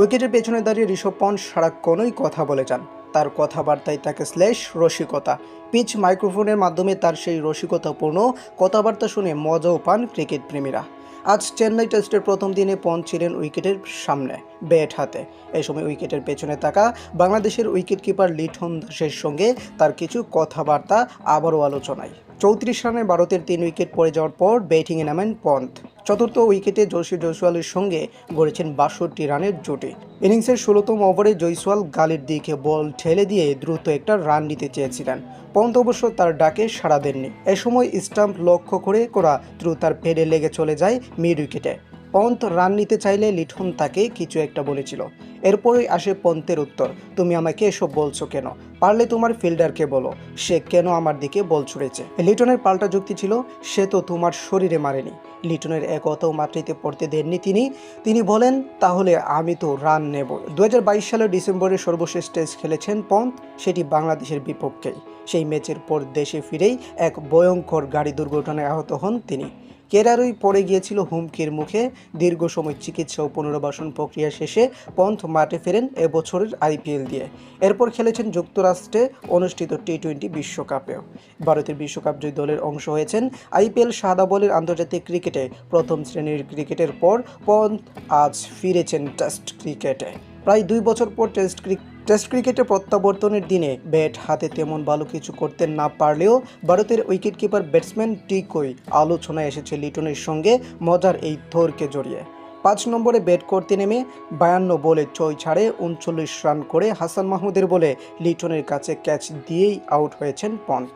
উইকেটের পেছনে দাঁড়িয়ে ঋষভ পন্ট সারাক্ষণই কথা বলে যান। তার কথাবার্তায় তাকে শ্লেষ রসিকতা, পিচ মাইক্রোফোনের মাধ্যমে তার সেই রসিকতাপূর্ণ কথাবার্তা শুনে মজাও পান ক্রিকেট প্রেমীরা। আজ চেন্নাই টেস্টের প্রথম দিনে পন্ট ছিলেন উইকেটের সামনে, ব্যাট হাতে। এই সময় উইকেটের পেছনে থাকা বাংলাদেশের উইকেট কিপার লিঠন দাসের সঙ্গে তার কিছু কথাবার্তা, আবারও আলোচনায়। চৌত্রিশ রানে ভারতের তিন উইকেট পড়ে যাওয়ার পর ব্যাটিংয়ে নামেন পন্থ। চতুর্থ উইকেটে জোশী জয়সওয়ালের সঙ্গে গড়েছেন বাষট্টি রানের জুটি। ইনিংসের ষোলোতম ওভারে জয়সওয়াল গালের দিকে বল ঠেলে দিয়ে দ্রুত একটা রান নিতে চেয়েছিলেন। পন্থ অবশ্য তার ডাকে সাড়া দেননি। এ সময় স্টাম্প লক্ষ্য করে করা দ্রুত তার পেডে লেগে চলে যায় মিড উইকেটে। পন্থ রান নিতে চাইলে লিঠন তাকে কিছু একটা বলেছিল। এরপরই আসে পন্থের উত্তর, তুমি আমাকে এসব বলছো কেন? পারলে তোমার ফিল্ডারকে বলো। সে কেন আমার দিকে বল ছুড়েছে? লিটনের পাল্টা যুক্তি ছিল, সে তো তোমার শরীরে মারেনি। লিটনের এক অতও মাতৃতে পড়তে দেননি তিনি। তিনি বলেন, তাহলে আমি তো রান নেব। দু হাজার বাইশ সালের ডিসেম্বরের সর্বশেষ টেস্ট খেলেছেন পন্থ, সেটি বাংলাদেশের বিপক্ষেই। সেই ম্যাচের পর দেশে ফিরেই এক ভয়ঙ্কর গাড়ি দুর্ঘটনায় আহত হন তিনি। কেরারই পড়ে গিয়েছিল হুমকির মুখে। দীর্ঘ সময় চিকিৎসা ও পুনর্বাসন প্রক্রিয়া শেষে পন্থ মাঠে ফেরেন এবছরের আইপিএল দিয়ে। এরপর খেলেছেন যুক্তরাষ্ট্রে অনুষ্ঠিত টি টোয়েন্টি বিশ্বকাপেও ভারতের বিশ্বকাপ জয়ী দলের অংশ হয়েছেন আইপিএল সাদা বলের আন্তর্জাতিক ক্রিকেটে। প্রথম শ্রেণির ক্রিকেটের পর পন্থ আজ ফিরেছেন টেস্ট ক্রিকেটে। প্রায় দুই বছর পর টেস্ট ক্রিকেট টেস্ট ক্রিকেটে প্রত্যাবর্তনের দিনে ব্যাট হাতে তেমন ভালো কিছু করতে না পারলেও ভারতের উইকেটকিপার ব্যাটসম্যান টিকই আলোচনায় এসেছে লিটনের সঙ্গে মজার এই থরকে জড়িয়ে। পাঁচ নম্বরে ব্যাট করতে নেমে বায়ান্ন বলে ছয় ছাড়ে উনচল্লিশ রান করে হাসান মাহমুদের বলে লিটনের কাছে ক্যাচ দিয়েই আউট হয়েছেন পন্থ।